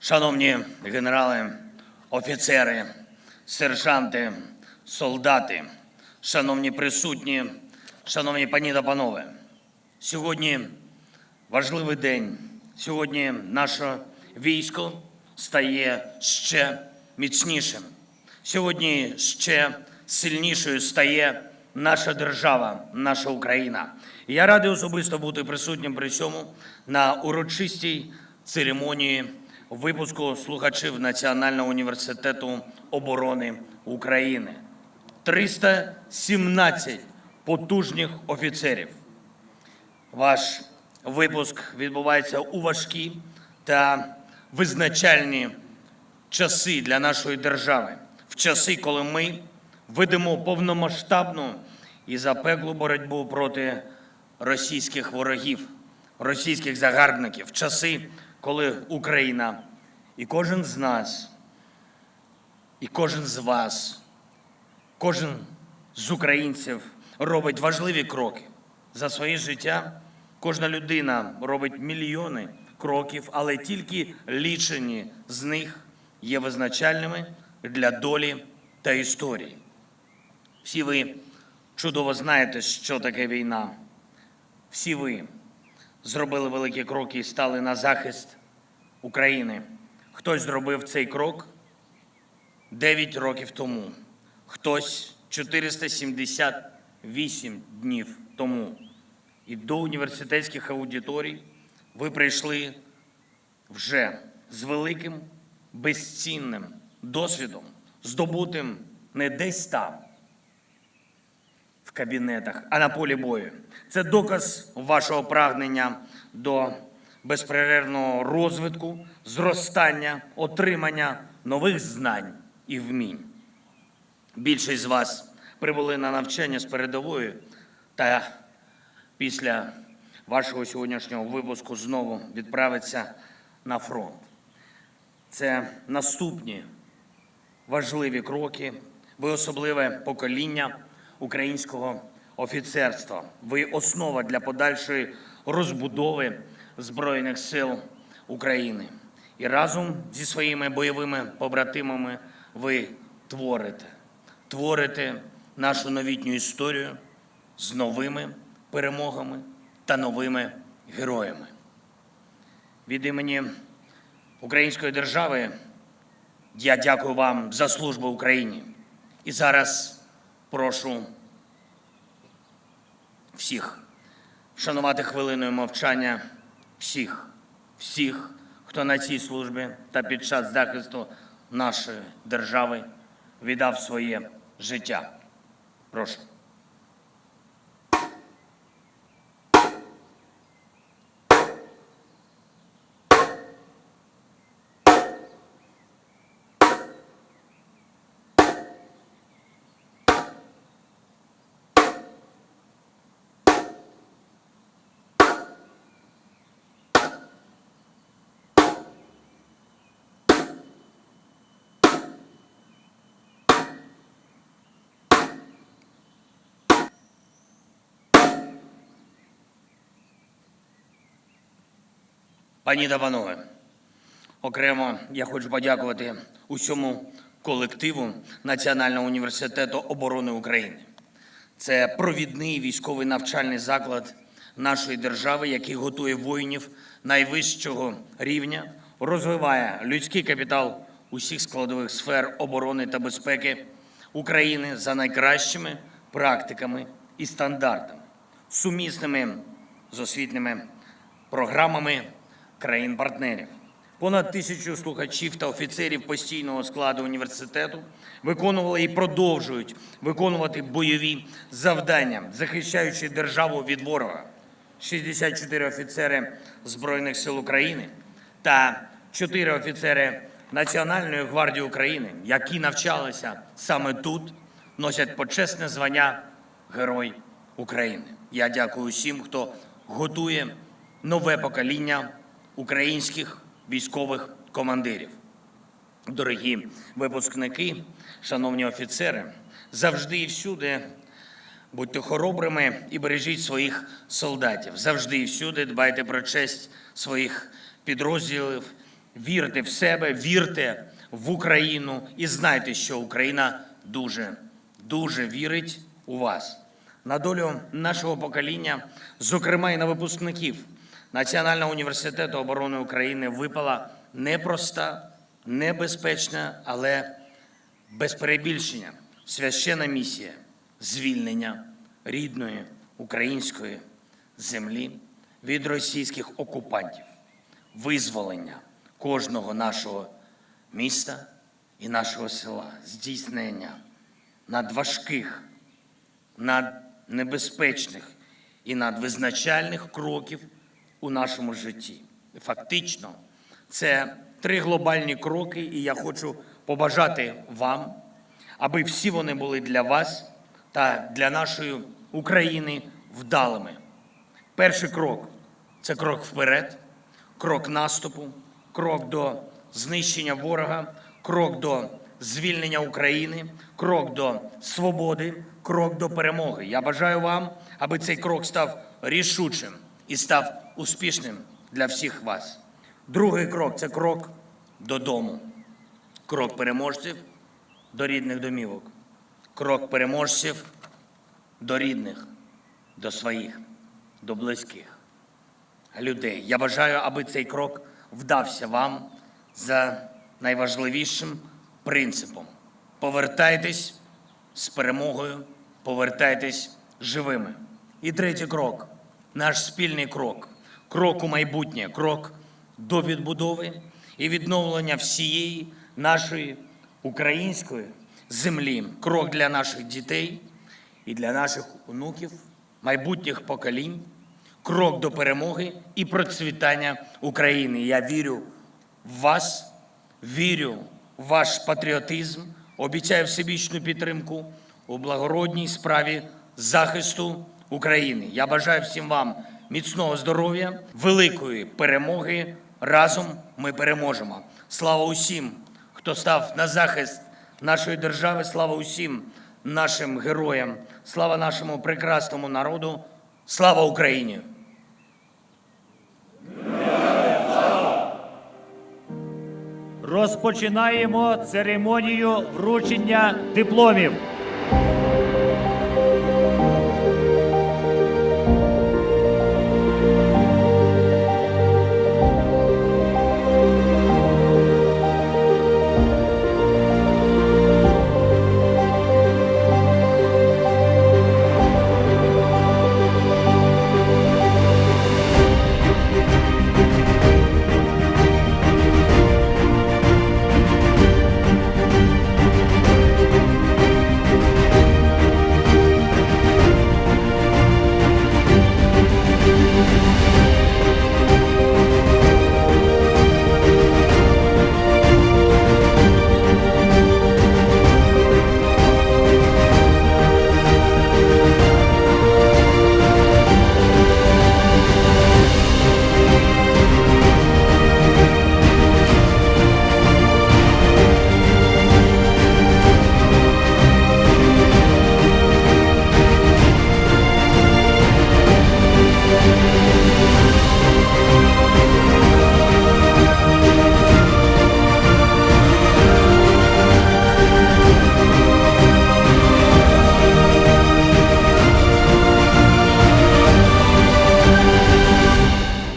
Шановні генерали, офіцери, сержанти, солдати, шановні присутні, шановні пані та панове, сьогодні важливий день. Сьогодні наше військо стає ще міцнішим. Сьогодні ще сильнішою стає наша держава, наша Україна. Я радий особисто бути присутнім при цьому на урочистій церемонії випуску слухачів Національного університету оборони України. 317 потужних офіцерів. Ваш випуск відбувається у важкі та визначальні часи для нашої держави, в часи, коли ми ведемо повномасштабну і запеклу боротьбу проти російських ворогів, російських загарбників, в часи, коли Україна і кожен з нас, і кожен з вас, кожен з українців робить важливі кроки за своє життя. Кожна людина робить мільйони кроків, але тільки лічені з них є визначальними для долі та історії. Всі ви чудово знаєте, що таке війна. Всі ви зробили великі кроки і стали на захист України. Хтось зробив цей крок 9 років тому, хтось 478 днів тому. І до університетських аудиторій ви прийшли вже з великим безцінним досвідом, здобутим не десь там, в кабінетах, а на полі бою. Це доказ вашого прагнення до безперервного розвитку, зростання, отримання нових знань і вмінь. Більшість з вас прибули на навчання з передової та після вашого сьогоднішнього випуску знову відправиться на фронт. Це наступні важливі кроки. Ви особливе покоління українського офіцерства. Ви основа для подальшої розбудови Збройних сил України. І разом зі своїми бойовими побратимами ви творите, творите нашу новітню історію з новими перемогами та новими героями. Від імені Української держави я дякую вам за службу Україні. І зараз прошу всіх вшанувати хвилиною мовчання всіх, всіх, хто на цій службі та під час захисту нашої держави віддав своє життя. Прошу. Пані та панове, окремо я хочу подякувати усьому колективу Національного університету оборони України. Це провідний військовий навчальний заклад нашої держави, який готує воїнів найвищого рівня, розвиває людський капітал усіх складових сфер оборони та безпеки України за найкращими практиками і стандартами, сумісними з освітніми програмами країн-партнерів. Понад тисячу слухачів та офіцерів постійного складу університету виконували і продовжують виконувати бойові завдання, захищаючи державу від ворога. 64 офіцери Збройних сил України та 4 офіцери Національної гвардії України, які навчалися саме тут, носять почесне звання Герой України. Я дякую усім, хто готує нове покоління українських військових командирів. Дорогі випускники, шановні офіцери, завжди і всюди будьте хоробрими і бережіть своїх солдатів. Завжди і всюди дбайте про честь своїх підрозділів, Вірте в себе, вірте в Україну і знайте, що Україна дуже, дуже вірить у вас. На долю нашого покоління, зокрема і на випускників Національного університету оборони України, випала непроста, небезпечна, але без перебільшення. Священна місія звільнення рідної української землі від російських окупантів, визволення кожного нашого міста і нашого села, здійснення надважких, наднебезпечних і надвизначальних кроків у нашому житті. Фактично, це три глобальні кроки, і я хочу побажати вам, аби всі вони були для вас та для нашої України вдалими. Перший крок це крок вперед, крок наступу, крок до знищення ворога, крок до звільнення України, крок до свободи, крок до перемоги. Я бажаю вам, аби цей крок став рішучим і став успішним для всіх вас. Другий крок це крок додому, крок переможців до рідних домівок, крок переможців до рідних, до своїх, до близьких людей. Я бажаю, аби цей крок вдався вам за найважливішим принципом. Повертайтесь з перемогою, повертайтесь живими. І третій крок наш спільний крок, крок у майбутнє, крок до відбудови і відновлення всієї нашої української землі, крок для наших дітей і для наших онуків, майбутніх поколінь, крок до перемоги і процвітання України. Я вірю в вас, вірю в ваш патріотизм, обіцяю всебічну підтримку у благородній справі захисту України. Я бажаю всім вам міцного здоров'я, великої перемоги. Разом ми переможемо. Слава усім, хто став на захист нашої держави. Слава усім нашим героям, слава нашому прекрасному народу, слава Україні! Розпочинаємо церемонію вручення дипломів.